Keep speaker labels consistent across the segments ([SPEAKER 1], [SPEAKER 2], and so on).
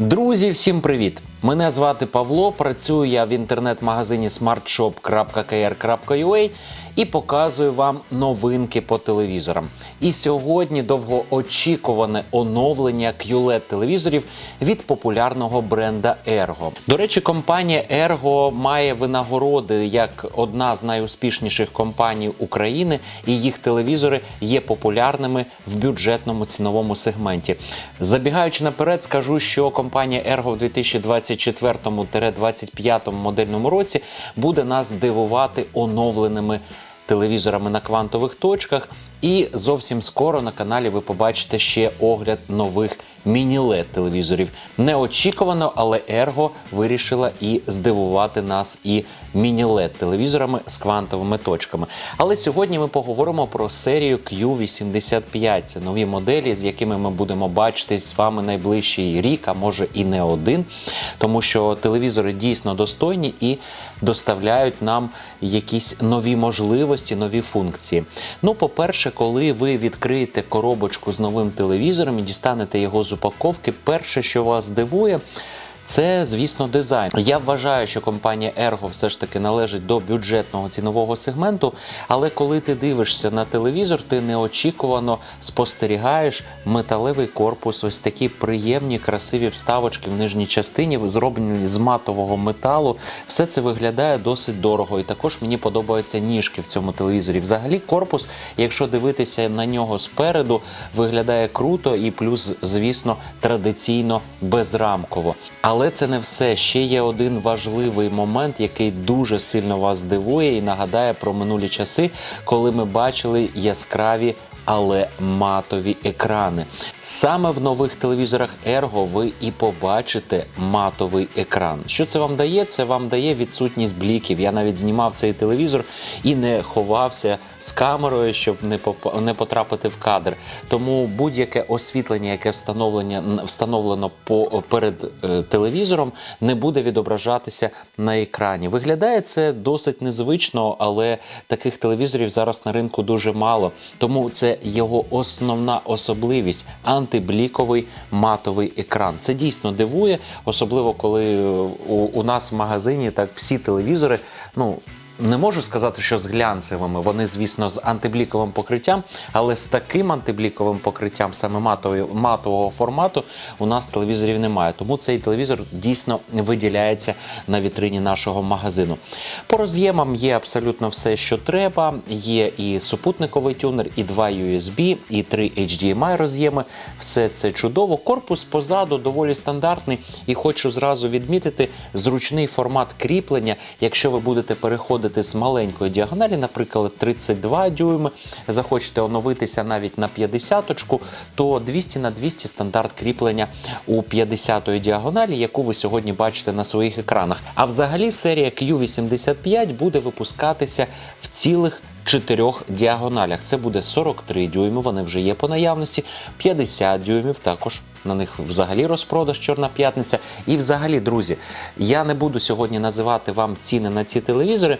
[SPEAKER 1] Друзі, всім привіт! Мене звати Павло. Працюю я в інтернет-магазині smartshop.kr.ua і показую вам новинки по телевізорам. І сьогодні довгоочікуване оновлення QLED телевізорів від популярного бренда Ergo. До речі, компанія Ergo має винагороди як одна з найуспішніших компаній України, і їх телевізори є популярними в бюджетному ціновому сегменті. Забігаючи наперед, скажу, що компанія Ergo в 2024-2025 модельному році буде нас дивувати оновленими телевізорами на квантових точках. І зовсім скоро на каналі ви побачите ще огляд нових міні-лед телевізорів. Неочікувано, але Ergo вирішила і здивувати нас і міні-лед телевізорами з квантовими точками. Але сьогодні ми поговоримо про серію Q85. Це нові моделі, з якими ми будемо бачитись з вами найближчий рік, а може і не один, тому що телевізори дійсно достойні і доставляють нам якісь нові можливості, нові функції. Ну, по-перше, коли ви відкриєте коробочку з новим телевізором і дістанете його з упаковки, перше, що вас здивує. Це, звісно, дизайн. Я вважаю, що компанія Ergo все ж таки належить до бюджетного цінового сегменту. Але коли ти дивишся на телевізор, ти неочікувано спостерігаєш металевий корпус, ось такі приємні, красиві вставочки в нижній частині, зроблені з матового металу. Все це виглядає досить дорого. І також мені подобаються ніжки в цьому телевізорі. Взагалі, корпус, якщо дивитися на нього спереду, виглядає круто і плюс, звісно, традиційно безрамково. Але це не все. Ще є один важливий момент, який дуже сильно вас здивує і нагадає про минулі часи, коли ми бачили яскраві. Але матові екрани. Саме в нових телевізорах Ergo ви і побачите матовий екран. Що це вам дає? Це вам дає відсутність бліків. Я навіть знімав цей телевізор і не ховався з камерою, щоб не не потрапити в кадр. Тому будь-яке освітлення, яке встановлення встановлено по перед е, телевізором, не буде відображатися на екрані. Виглядає це досить незвично, але таких телевізорів зараз на ринку дуже мало. Тому це його основна особливість антибліковий матовий екран. Це дійсно дивує, особливо коли е, у, у нас в магазині так всі телевізори. Ну не можу сказати, що з глянцевими. Вони, звісно, з антибліковим покриттям, але з таким антибліковим покриттям, саме матової, матового формату, у нас телевізорів немає. Тому цей телевізор дійсно виділяється на вітрині нашого магазину. По роз'ємам є абсолютно все, що треба. Є і супутниковий тюнер, і два USB, і три HDMI роз'єми. Все це чудово. Корпус позаду доволі стандартний. І хочу зразу відмітити зручний формат кріплення. Якщо ви будете переходити з маленької діагоналі, наприклад, 32 дюйми, захочете оновитися навіть на 50-ку, то 200 на 200 стандарт кріплення у 50-ї діагоналі, яку ви сьогодні бачите на своїх екранах. А взагалі серія Q85 буде випускатися в цілих чотирьох діагоналях. Це буде 43 дюйми, вони вже є по наявності, 50 дюймів також. На них взагалі розпродаж Чорна п'ятниця. І взагалі, друзі, я не буду сьогодні називати вам ціни на ці телевізори.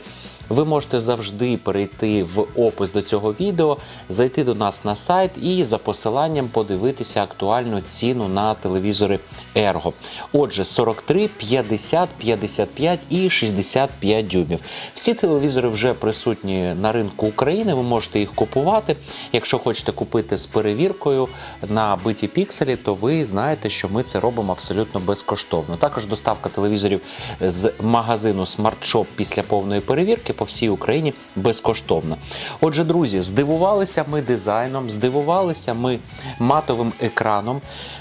[SPEAKER 1] Ви можете завжди перейти в опис до цього відео, зайти до нас на сайт і за посиланням подивитися актуальну ціну на телевізори Ergo. Отже, 43, 50, 55 і 65 дюймів. Всі телевізори вже присутні на ринку України. Ви можете їх купувати. Якщо хочете купити з перевіркою на биті пікселі, то ви знаєте, що ми це робимо абсолютно безкоштовно. Також доставка телевізорів з магазину Smart Shop після повної перевірки по всій Україні безкоштовна. Отже, друзі, здивувалися ми дизайном, здивувалися ми матовим екраном.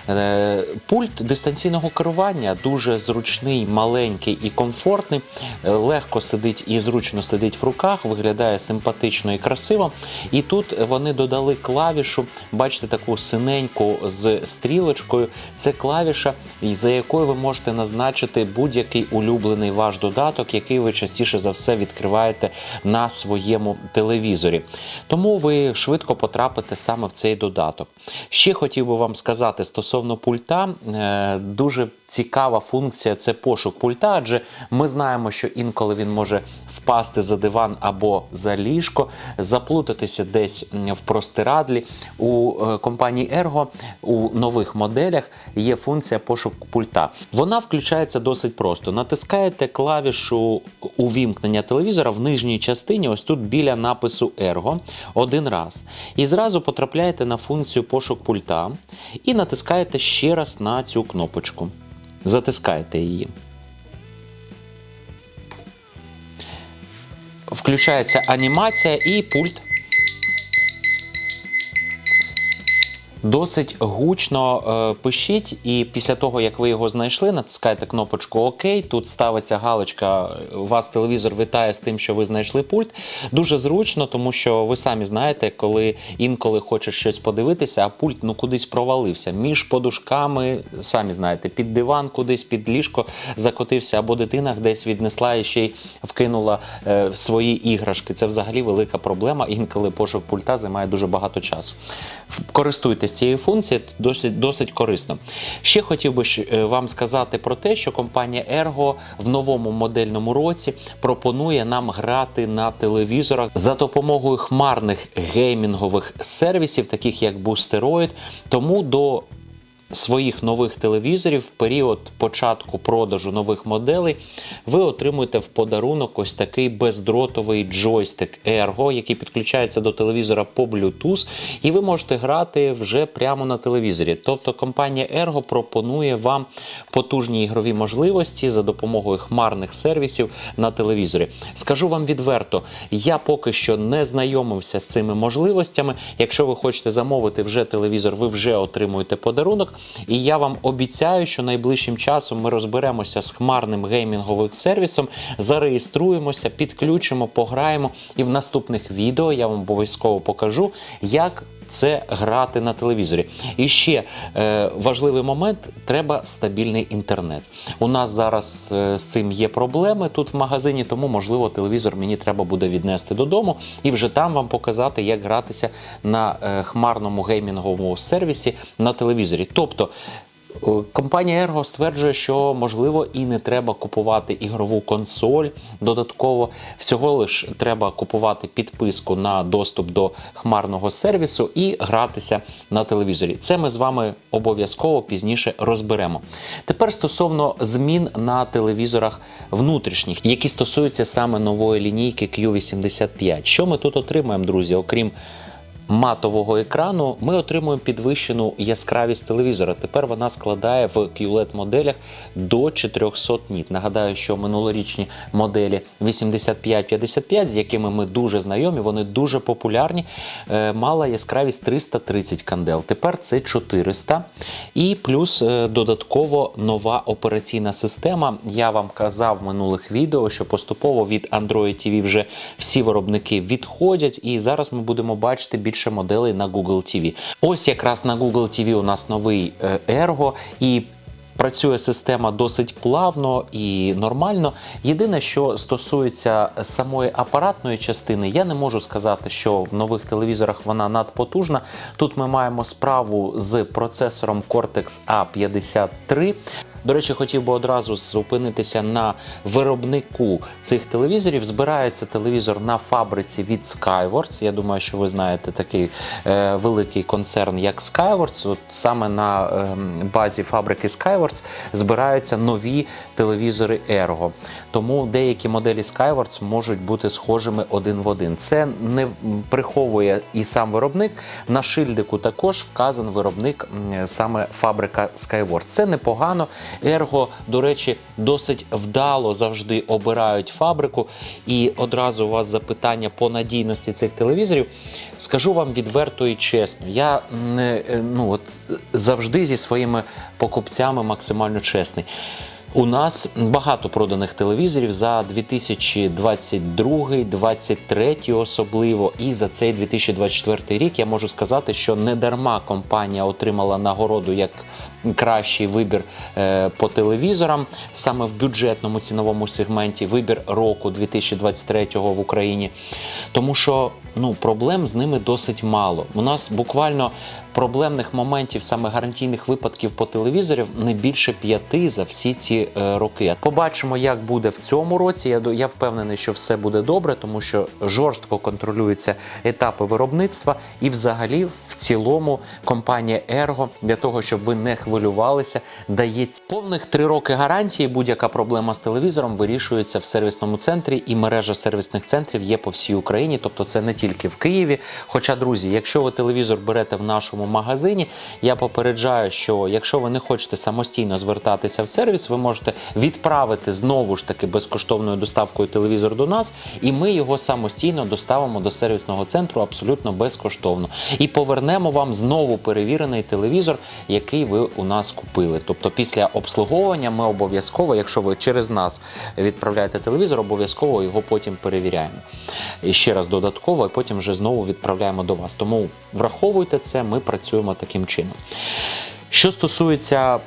[SPEAKER 1] Е, Пульт дистанційного керування дуже зручний, маленький і комфортний. Е, Легко сидить і зручно сидить в руках, виглядає симпатично і красиво. І тут вони додали клавішу, бачите, таку синеньку з стрілочкою. Це клавіша, за якою ви можете назначити будь-який улюблений ваш додаток, який ви частіше за все відкриваєте вмикаєте на своєму телевізорі. Тому ви швидко потрапите саме в цей додаток. Ще хотів би вам сказати стосовно пульта, е, дуже цікава функція це пошук пульта, адже ми знаємо, що інколи він може впасти за диван або за ліжко, заплутатися десь в простирадлі. У е, компанії Ergo у нових моделях є функція пошуку пульта. Вона включається досить просто. Натискаєте клавішу увімкнення телевізора в нижній частині, ось тут біля напису Ergo, один раз. І зразу потрапляєте на функцію пошук пульта і натискаєте ще раз на цю кнопочку. Затискаєте її. Включається анімація і пульт Досить гучно е, пишіть, і після того, як ви його знайшли, натискаєте кнопочку ОК. Тут ставиться галочка, вас телевізор вітає з тим, що ви знайшли пульт. Дуже зручно, тому що ви самі знаєте, коли інколи хочеш щось подивитися, а пульт ну кудись провалився. Між подушками, самі знаєте, під диван, кудись під ліжко закотився, або дитина десь віднесла і ще й вкинула е, свої іграшки. Це взагалі велика проблема. Інколи пошук пульта займає дуже багато часу. Користуйтесь цією функцією, досить досить корисно. Ще хотів би е, вам сказати про те, що компанія Ergo в новому модельному році пропонує нам грати на телевізорах за допомогою хмарних геймінгових сервісів, таких як Boosteroid. Тому до своїх нових телевізорів в період початку продажу нових моделей ви отримуєте в подарунок ось такий бездротовий джойстик Ergo, який підключається до телевізора по Bluetooth, і ви можете грати вже прямо на телевізорі. Тобто компанія Ergo пропонує вам потужні ігрові можливості за допомогою хмарних сервісів на телевізорі. Скажу вам відверто, я поки що не знайомився з цими можливостями. Якщо ви хочете замовити вже телевізор, ви вже отримуєте подарунок. І я вам обіцяю, що найближчим часом ми розберемося з хмарним геймінговим сервісом, зареєструємося, підключимо, пограємо. І в наступних відео я вам обов'язково покажу, як це грати на телевізорі. І ще е, важливий момент: треба стабільний інтернет. У нас зараз е, з цим є проблеми тут в магазині, тому можливо телевізор мені треба буде віднести додому і вже там вам показати, як гратися на е, хмарному геймінговому сервісі на телевізорі. Тобто. Е, Компанія Ergo стверджує, що можливо і не треба купувати ігрову консоль додатково. Всього лиш треба купувати підписку на доступ до хмарного сервісу і гратися на телевізорі. Це ми з вами обов'язково пізніше розберемо. Тепер стосовно змін на телевізорах внутрішніх, які стосуються саме нової лінійки Q85. Що ми тут отримаємо, друзі, окрім матового екрану, ми отримуємо підвищену яскравість телевізора. Тепер вона складає в QLED моделях до 400 ніт. Нагадаю, що минулорічні моделі 85-55, з якими ми дуже знайомі, вони дуже популярні. е, Мала яскравість 330 кандел. Тепер це 400. І плюс е, додатково нова операційна система. Я вам казав в минулих відео, що поступово від Android TV вже всі виробники відходять, і зараз ми будемо бачити більше моделей на Google TV. Ось якраз на Google TV у нас новий е, Ergo і. Працює система досить плавно і нормально. Єдине, що стосується самої апаратної частини, я не можу сказати, що в нових телевізорах вона надпотужна. Тут ми маємо справу з процесором Cortex A53. До речі, хотів би одразу зупинитися на виробнику цих телевізорів. Збирається телевізор на фабриці від Skyworks. Я думаю, що ви знаєте такий е, великий концерн, як Skyworks. От саме на е, базі фабрики Skyworks збираються нові телевізори Ergo. Тому деякі моделі Skyworks можуть бути схожими один в один. Це не приховує і сам виробник. На шильдику також вказан виробник саме фабрика Skyworks. Це непогано. Ерго, до речі, досить вдало завжди обирають фабрику. І одразу у вас запитання по надійності цих телевізорів. Скажу вам відверто і чесно, я е, ну от завжди зі своїми покупцями максимально чесний. У нас багато проданих телевізорів за 2022, 2023 особливо, і за цей 2024 рік я можу сказати, що не дарма компанія отримала нагороду як кращий вибір е, по телевізорам саме в бюджетному ціновому сегменті, вибір року 2023 в Україні. Тому що ну, проблем з ними досить мало. У нас буквально проблемних моментів, саме гарантійних випадків по телевізорів, не більше п'яти за всі ці е, роки. Побачимо, як буде в цьому році. Я, я впевнений, що все буде добре, тому що жорстко контролюються етапи виробництва, і взагалі в цілому компанія Ерго для того, щоб ви не хвилювалися, дає ці- повних три роки гарантії. Будь-яка проблема з телевізором вирішується в сервісному центрі, і мережа сервісних центрів є по всій Україні, тобто це не тільки в Києві. Хоча, друзі, якщо ви телевізор берете в нашому магазині, я попереджаю, що якщо ви не хочете самостійно звертатися в сервіс, ви можете відправити знову ж таки безкоштовною доставкою телевізор до нас, і ми його самостійно доставимо до сервісного центру абсолютно безкоштовно. І повернемо вам знову перевірений телевізор, який ви у нас купили. Тобто, після обслуговування ми обов'язково, якщо ви через нас відправляєте телевізор, обов'язково його потім перевіряємо. І ще раз додатково, і потім вже знову відправляємо до вас. Тому враховуйте це, ми працюємо таким чином. Що стосується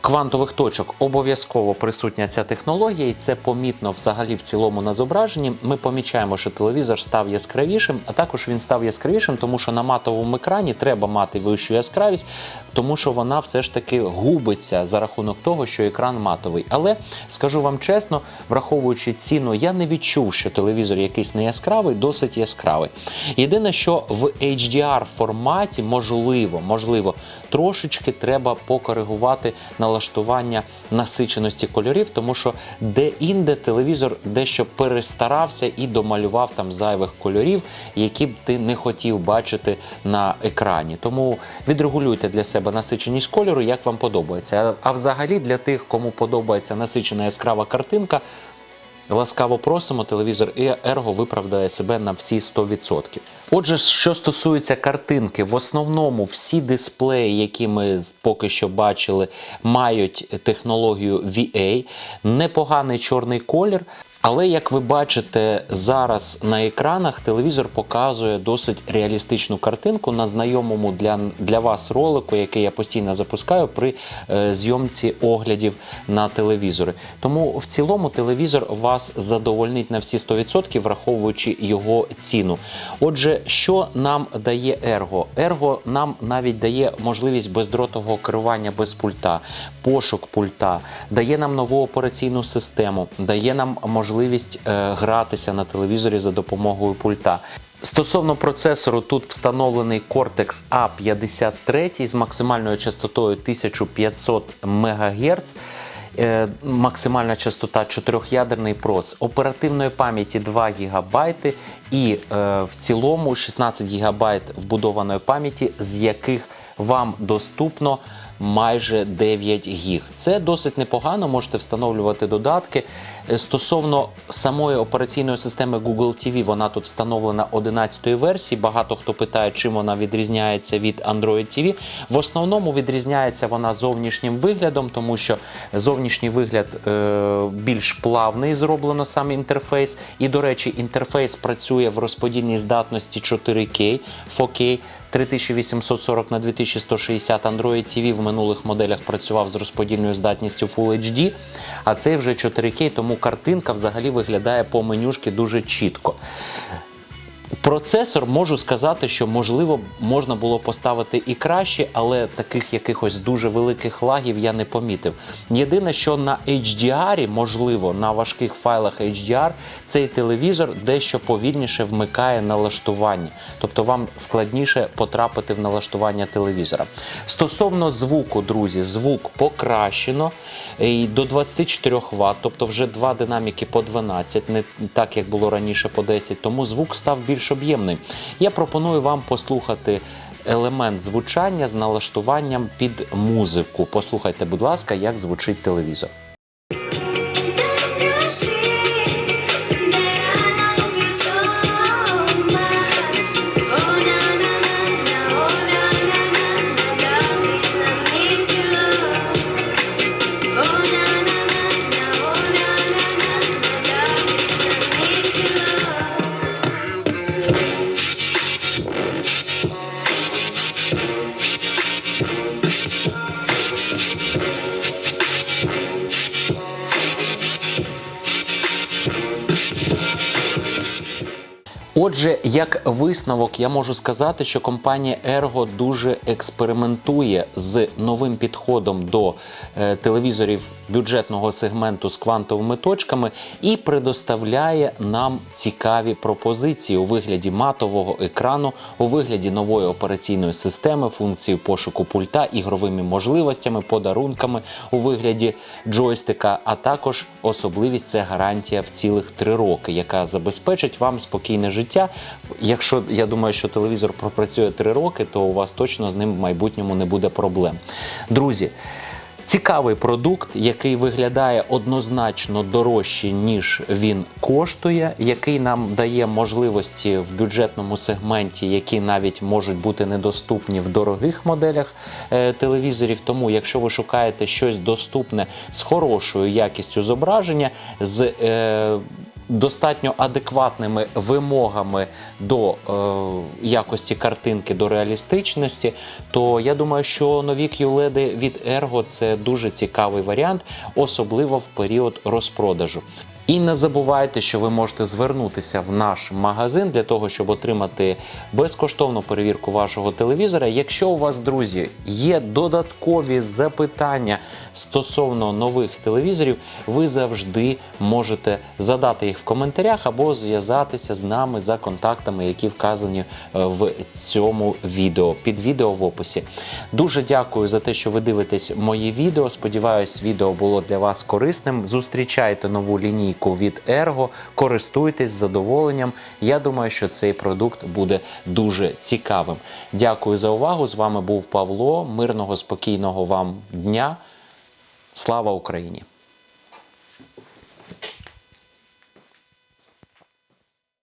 [SPEAKER 1] квантових точок обов'язково присутня ця технологія, і це помітно взагалі в цілому на зображенні. Ми помічаємо, що телевізор став яскравішим, а також він став яскравішим, тому що на матовому екрані треба мати вищу яскравість, тому що вона все ж таки губиться за рахунок того, що екран матовий. Але скажу вам чесно, враховуючи ціну, я не відчув, що телевізор якийсь не яскравий, досить яскравий. Єдине, що в HDR форматі можливо, можливо, трошечки треба покоригувати налаштування насиченості кольорів, тому що де-інде телевізор дещо перестарався і домалював там зайвих кольорів, які б ти не хотів бачити на екрані. Тому відрегулюйте для себе насиченість кольору, як вам подобається. А взагалі для тих, кому подобається насичена яскрава картинка. Ласкаво просимо, телевізор Ерго виправдає себе на всі 100%. Отже, що стосується картинки, в основному всі дисплеї, які ми поки що бачили, мають технологію VA, непоганий чорний колір. Але як ви бачите зараз на екранах, телевізор показує досить реалістичну картинку на знайомому для, для вас ролику, який я постійно запускаю при е, зйомці оглядів на телевізори. Тому в цілому телевізор вас задовольнить на всі 100%, враховуючи його ціну. Отже, що нам дає Ерго? Ерго нам навіть дає можливість бездротового керування без пульта, пошук пульта, дає нам нову операційну систему, дає нам можливість е, гратися на телевізорі за допомогою пульта. Стосовно процесору, тут встановлений Cortex A53 з максимальною частотою 1500 МГц. Е, Максимальна частота чотирьохядерний проц, оперативної пам'яті 2 ГБ і е, в цілому 16 ГБ вбудованої пам'яті, з яких вам доступно майже 9 гіг. Це досить непогано, можете встановлювати додатки. Е, Стосовно самої операційної системи Google TV, вона тут встановлена 11 версії. Багато хто питає, чим вона відрізняється від Android TV. В основному відрізняється вона зовнішнім виглядом, тому що зовнішній вигляд е, більш плавний зроблено сам інтерфейс. І, до речі, інтерфейс працює в розподільній здатності 4K, 4K. 3840 на 2160 Android TV в минулих моделях працював з розподільною здатністю Full HD, а цей вже 4K, тому картинка взагалі виглядає по менюшки дуже чітко. Процесор можу сказати, що можливо можна було поставити і краще, але таких якихось дуже великих лагів я не помітив. Єдине, що на HDR, можливо, на важких файлах HDR, цей телевізор дещо повільніше вмикає налаштування, тобто вам складніше потрапити в налаштування телевізора. Стосовно звуку, друзі, звук покращено і до 24 Вт, тобто вже два динаміки по 12, не так як було раніше по 10, тому звук став більш об'ємним. Я пропоную вам послухати елемент звучання з налаштуванням під музику. Послухайте, будь ласка, як звучить телевізор. Отже, як висновок, я можу сказати, що компанія Ergo дуже експериментує з новим підходом до е, телевізорів бюджетного сегменту з квантовими точками і предоставляє нам цікаві пропозиції у вигляді матового екрану, у вигляді нової операційної системи, функції пошуку пульта, ігровими можливостями, подарунками у вигляді джойстика, а також особливість це гарантія в цілих три роки, яка забезпечить вам спокійне життя. Якщо я думаю, що телевізор пропрацює три роки, то у вас точно з ним в майбутньому не буде проблем. Друзі. Цікавий продукт, який виглядає однозначно дорожче, ніж він коштує, який нам дає можливості в бюджетному сегменті, які навіть можуть бути недоступні в дорогих моделях е, телевізорів. Тому, якщо ви шукаєте щось доступне з хорошою якістю зображення, з е, достатньо адекватними вимогами до е, якості картинки, до реалістичності, то я думаю, що нові QLED від Ergo це дуже цікавий варіант, особливо в період розпродажу. І не забувайте, що ви можете звернутися в наш магазин для того, щоб отримати безкоштовну перевірку вашого телевізора. Якщо у вас, друзі, є додаткові запитання стосовно нових телевізорів, ви завжди можете задати їх в коментарях або зв'язатися з нами за контактами, які вказані е, в цьому відео, під відео в описі. Дуже дякую за те, що ви дивитесь мої відео. Сподіваюсь, відео було для вас корисним. Зустрічайте нову лінійку від Ergo, користуйтесь з задоволенням. Я думаю, що цей продукт буде дуже цікавим. Дякую за увагу. З вами був Павло. Мирного, спокійного вам дня. Слава Україні!